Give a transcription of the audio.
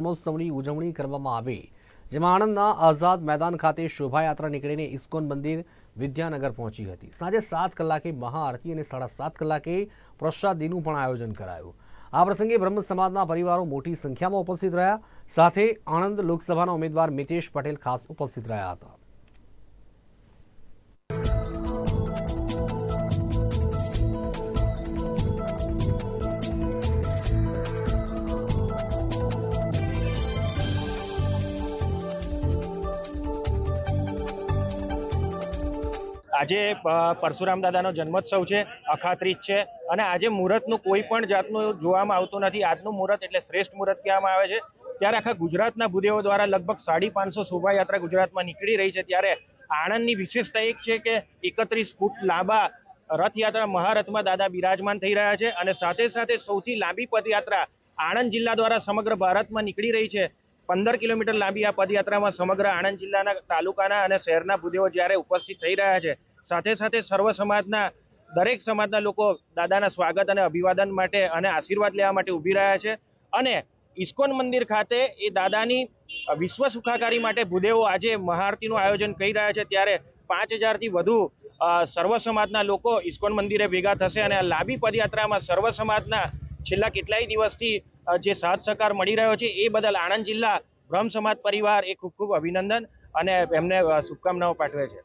જન્મોત્સવની ઉજવણી કરવામાં આવી, જેમાં આણંદના આઝાદ મેદાન ખાતે શોભાયાત્રા નીકળીને ઇસ્કોન મંદિર વિદ્યાનગર પહોંચી હતી. સાંજે સાત કલાકે મહાઆરતી અને સાડા સાત કલાકે પ્રસાદીનું પણ આયોજન કરાયું. આ પ્રસંગે બ્રહ્મ સમાજના પરિવારો મોટી સંખ્યામાં ઉપસ્થિત રહ્યા. સાથે આણંદ લોકસભાના ઉમેદવાર મિતેશ પટેલ ખાસ ઉપસ્થિત રહ્યા હતા. આજે પરશુરામ દાદાનો જન્મોત્સવ છે, અખાત્રીજ છે. અને આજે મુહૂર્તનું કોઈ પણ જાતનું જોવામાં આવતું નથી. આજનું મુહૂર્ત એટલે શ્રેષ્ઠ મુહૂર્ત કહેવામાં આવે છે. ત્યારે આખા ગુજરાતના ભૂદેવો દ્વારા લગભગ સાડી પાંચસો શોભાયાત્રા ગુજરાતમાં નીકળી રહી છે. ત્યારે આણંદની વિશેષતા એક છે કે એકત્રીસ ફૂટ લાંબા રથયાત્રા મહારથમાં દાદા બિરાજમાન થઈ રહ્યા છે. અને સાથે સાથે સૌથી લાંબી પદયાત્રા આણંદ જિલ્લા દ્વારા સમગ્ર ભારતમાં નીકળી રહી છે. પંદર કિલોમીટર લાંબી આ પદયાત્રામાં સમગ્ર આણંદ જિલ્લાના તાલુકાના અને શહેરના ભૂદેવો જ્યારે ઉપસ્થિત થઈ રહ્યા છે સાથે સાથે સર્વ સમાજના દરેક સમાજના લોકો દાદાના સ્વાગત અને અભિવાદન માટે અને આશીર્વાદ લેવા માટે ઊભી રહ્યા છે. અને ઇસ્કોન મંદિર ખાતે એ દાદાની વિશ્વ સુખાકારી માટે ભૂદેવો આજે મહાઆરતીનું આયોજન કરી રહ્યા છે. ત્યારે પાંચ હજારથી વધુ સર્વ સમાજના લોકો ઇસ્કોન મંદિરે ભેગા થશે અને લાંબી પદયાત્રામાં સર્વ સમાજના છેલ્લા કેટલાય દિવસથી જે સાથ સહકાર મળી રહ્યો છે એ બદલ આણંદ જિલ્લા બ્રહ્મ સમાજ પરિવાર એ ખૂબ ખૂબ અભિનંદન અને એમને શુભકામનાઓ પાઠવે છે.